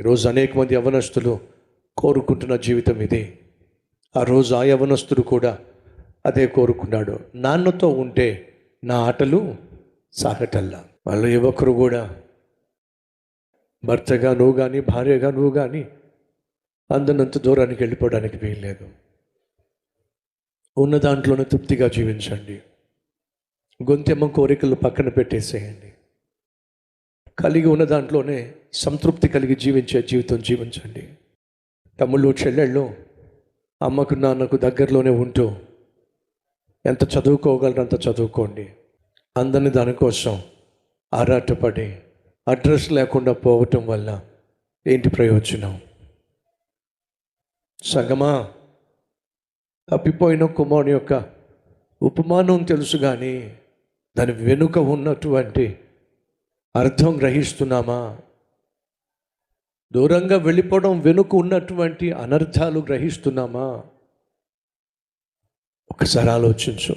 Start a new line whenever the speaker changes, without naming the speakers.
ఈరోజు అనేక మంది యవనస్తులు కోరుకుంటున్న జీవితం ఇది. ఆ రోజు ఆ యవనస్తుడు కూడా అదే కోరుకున్నాడు. నాన్నతో ఉంటే నా ఆటలు సాగటల్లా. వాళ్ళు ఏ కూడా భర్తగా నువ్వు కానీ భార్యగా నువ్వు కానీ అందనంత దూరానికి వెళ్ళిపోవడానికి వీల్లేదు. ఉన్న దాంట్లోనే తృప్తిగా జీవించండి. గొంతెమ్మ కోరికలు పక్కన పెట్టేసేయండి. కలిగి ఉన్న దాంట్లోనే సంతృప్తి కలిగి జీవించే జీవితం జీవించండి. తమ్ముళ్ళు చెల్లెళ్ళు అమ్మకు నాన్నకు దగ్గరలోనే ఉంటూ ఎంత చదువుకోగలరు అంత చదువుకోండి. అందరిని దానికోసం ఆరాటపడి అడ్రస్ లేకుండా పోవటం వల్ల ఏంటి ప్రయోజనం? సగమా తప్పిపోయిన కుమారుని యొక్క ఉపమానం తెలుసు కానీ దాని వెనుక ఉన్నటువంటి అర్థం గ్రహిస్తున్నామా? దూరంగా వెళ్ళిపోవడం వెనుక ఉన్నటువంటి అనర్థాలు గ్రహిస్తున్నామా? ఒకసారి ఆలోచించు.